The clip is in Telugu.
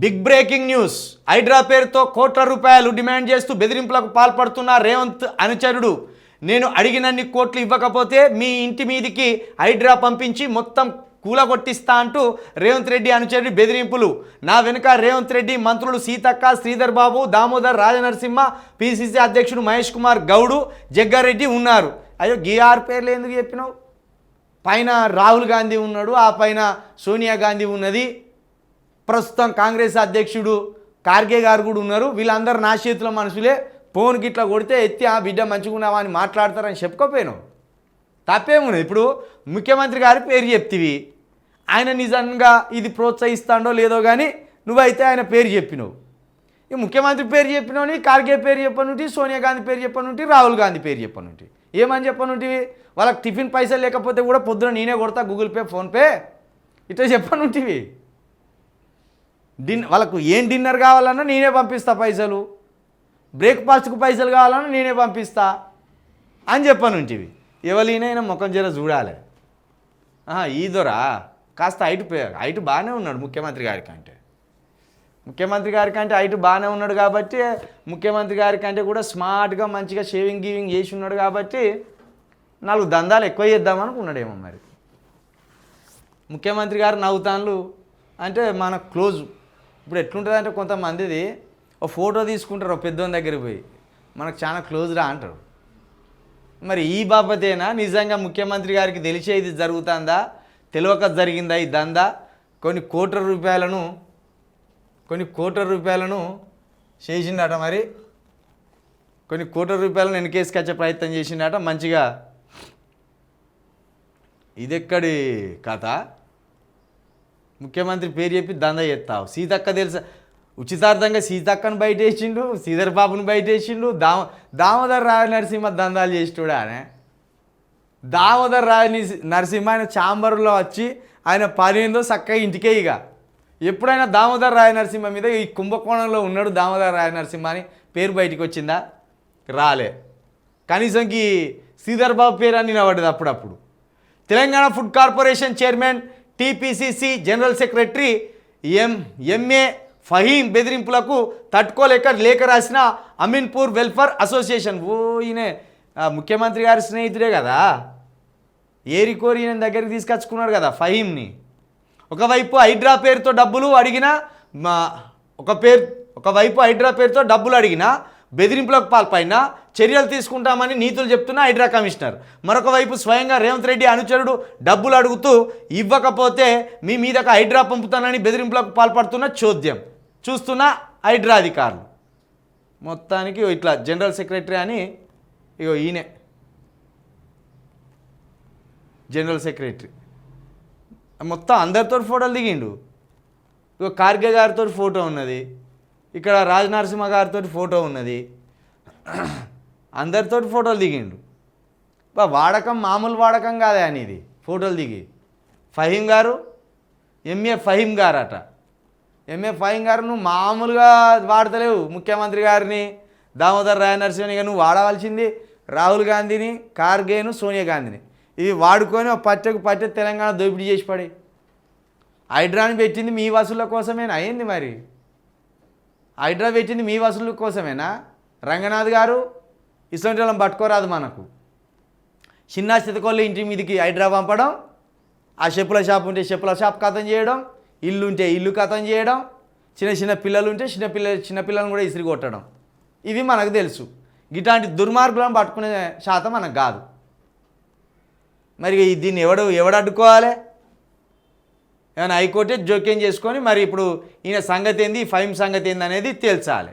Big breaking news. హైడ్రా పేరుతో కోట్ల రూపాయలు డిమాండ్ చేస్తూ బెదిరింపులకు పాల్పడుతున్న రేవంత్ అనుచరుడు నేను అడిగినన్ని కోట్లు ఇవ్వకపోతే మీ ఇంటి మీదికి హైడ్రా పంపించి మొత్తం కూలగొట్టిస్తా అంటూ రేవంత్ రెడ్డి అనుచరుడి బెదిరింపులు. నా వెనుక రేవంత్ రెడ్డి మంత్రులు సీతక్క శ్రీధర్ బాబు దామోదర్ రాజనరసింహ పిసిసి అధ్యక్షుడు మహేష్ కుమార్ గౌడు జగ్గారెడ్డి ఉన్నారు. అయ్యో గీఆర్ పేర్లు ఎందుకు చెప్పినావు? పైన రాహుల్ గాంధీ ఉన్నాడు ఆ పైన సోనియా గాంధీ ఉన్నది. ప్రస్తుతం కాంగ్రెస్ అధ్యక్షుడు కార్గే గారు కూడా ఉన్నారు. వీళ్ళందరూ నా చేతిలో మనుషులే. ఫోన్ గిట్లా కొడితే ఎత్తి ఆ బిడ్డ మంచుకున్నావా అని మాట్లాడతారని చెప్పుకోపోయాను. తప్పేమున్నది ఇప్పుడు ముఖ్యమంత్రి గారి పేరు చెప్తివి. ఆయన నిజంగా ఇది ప్రోత్సహిస్తాడో లేదో కానీ నువ్వైతే ఆయన పేరు చెప్పినావు. ఈ ముఖ్యమంత్రి పేరు చెప్పినవి కార్గే పేరు చెప్పనుంటి సోనియా గాంధీ పేరు చెప్పనుంటి రాహుల్ గాంధీ పేరు చెప్పనుంటి. ఏమని చెప్పనుంటివి? వాళ్ళకి టిఫిన్ పైసలు లేకపోతే కూడా పొద్దున నేనే కొడతా గూగుల్ పే ఫోన్పే ఇట్లా చెప్పనుంటివి. డిన్ వాళ్ళకు ఏం డిన్నర్ కావాలన్నా నేనే పంపిస్తా పైసలు. బ్రేక్ఫాస్ట్కు పైసలు కావాలన్నా నేనే పంపిస్తా. అని చెప్పనుంటివి ఎవరినైనా ముఖం జర చూడాలి. ఆహా, ఈదోరా కాస్త హైట్ పే హైట్ బాగానే ఉన్నాడు ముఖ్యమంత్రి గారి కంటే. ముఖ్యమంత్రి గారి కంటే హైట్ బాగానే ఉన్నాడు కాబట్టి ముఖ్యమంత్రి గారి కంటే కూడా స్మార్ట్గా మంచిగా షేవింగ్ గీవింగ్ చేసి ఉన్నాడు కాబట్టి నాలుగు దందాలు ఎక్కువ చేద్దామనుకున్నాడేమో మరి. ముఖ్యమంత్రి గారు నవ్వుతాన్లు. అంటే మన క్లోజ్ ఇప్పుడు ఎట్లుంటుంది అంటే కొంతమందిది ఒక ఫోటో తీసుకుంటారు ఒక పెద్దోని దగ్గరికి పోయి. మనకు చాలా క్లోజ్ రా అంటారు. మరి ఈ బాబతేనా నిజంగా ముఖ్యమంత్రి గారికి తెలిసే ఇది జరుగుతుందా? తెలియక జరిగిందా ఈ దందా? కొన్ని కోట్ల రూపాయలను కొన్ని కోట్ల రూపాయలను చేసిండట మరి. కొన్ని కోట్ల రూపాయలను వెనకేసుకొచ్చే ప్రయత్నం చేసిండట మంచిగా. ఇదెక్కడి కథ? ముఖ్యమంత్రి పేరు చెప్పి దంద చేస్తావు. సీతక్క తెలుసా? ఉచితార్థంగా సీతక్కను బయట వేసిండు శ్రీధర్ బాబుని బయట వేసిండు దామ దామోదర్ రాయ నరసింహ దందాలు చేసినాడు ఆయన. దామోదర్ రాయ నరసింహ ఆయన చాంబర్లో వచ్చి ఆయన పని ఏందో చక్కగా ఇంటికే ఇక. ఎప్పుడైనా దామోదర్ రాయ నరసింహ మీద ఈ కుంభకోణంలో ఉన్నాడు దామోదర్ రాయ నరసింహ అని పేరు బయటికి వచ్చిందా? రాలే. కనీసంకి శ్రీధర్ బాబు పేరు అని నిలబడ్డది అప్పుడప్పుడు. Telangana food corporation chairman TPCC general secretary M MA Fahim బెదిరింపులకు తట్టుకోలేక లేఖ రాసిన అమీన్పూర్ వెల్ఫేర్ అసోసియేషన్. ఓ ఈయన ముఖ్యమంత్రి గారి స్నేహితుడే కదా. ఏరికోరి ఈయన దగ్గరికి తీసుకొచ్చుకున్నాడు కదా ఫహీంని. ఒకవైపు హైడ్రా పేరుతో డబ్బులు అడిగిన మా ఒక పేరు ఒకవైపు హైడ్రా పేరుతో డబ్బులు అడిగిన బెదిరింపులకు పాల్పైన చర్యలు తీసుకుంటామని నీతులు చెప్తున్న హైడ్రా కమిషనర్. మరొక వైపు స్వయంగా రేవంత్ రెడ్డి అనుచరుడు డబ్బులు అడుగుతూ ఇవ్వకపోతే మీ మీదకు హైడ్రా పంపుతానని బెదిరింపులకు పాల్పడుతున్న చోద్యం. చూస్తున్న హైడ్రా అధికారులు. మొత్తానికి ఇట్లా జనరల్ సెక్రటరీ అని ఇగో ఈయనే. General secretary. మొత్తం అందరితో ఫోటోలు దిగిండు. ఇగో కార్గే గారితో ఫోటో ఉన్నది. ఇక్కడ రాజ్ నరసింహ గారితో ఫోటో ఉన్నది. అందరితో ఫోటోలు దిగిండు. బా వాడకం మామూలు వాడకం కాదే అని ఇది. ఫోటోలు దిగి. ఫహీం గారు ఎంఏ ఫహీం గారు అట ఎంఏ ఫహీం గారు నువ్వు మామూలుగా వాడతలేవు. ముఖ్యమంత్రి గారిని దామోదర్ రాయ నరసింహని నువ్వు వాడవలసింది రాహుల్ గాంధీని కార్గేను సోనియా గాంధీని. ఇవి వాడుకొని ఒక పట్టకు పట్టె తెలంగాణ దోపిడీ చేసి పడి. హైడ్రాని పెట్టింది మీ వసూళ్ళ కోసమేనా? అయింది మరి? హైడ్రా పెట్టింది మీ వసూళ్ళ కోసమేనా? రంగనాథ్ గారు ఇటువంటి వాళ్ళని పట్టుకోరాదు మనకు. చిన్న స్థితికోళ్ళు ఇంటి మీదకి హైడ్రా పంపడం ఆ చెప్పుల షాప్ ఉంటే చెప్పుల షాప్ కథం చేయడం ఇల్లు ఉంటే ఇల్లు కథం చేయడం చిన్న చిన్న పిల్లలు ఉంటే చిన్న పిల్ల చిన్న పిల్లలను కూడా ఇసిరి కొట్టడం. ఇవి మనకు తెలుసు. ఇట్లాంటి దుర్మార్గులను పట్టుకునే శాతం మనకు కాదు. మరి దీన్ని ఎవడు ఎవడు అడ్డుకోవాలి? ఏమైనా హైకోర్టే జోక్యం చేసుకొని మరి ఇప్పుడు ఈయన సంగతి ఏంది ఫైమ్ సంగతి ఏంది అనేది తేల్చాలి.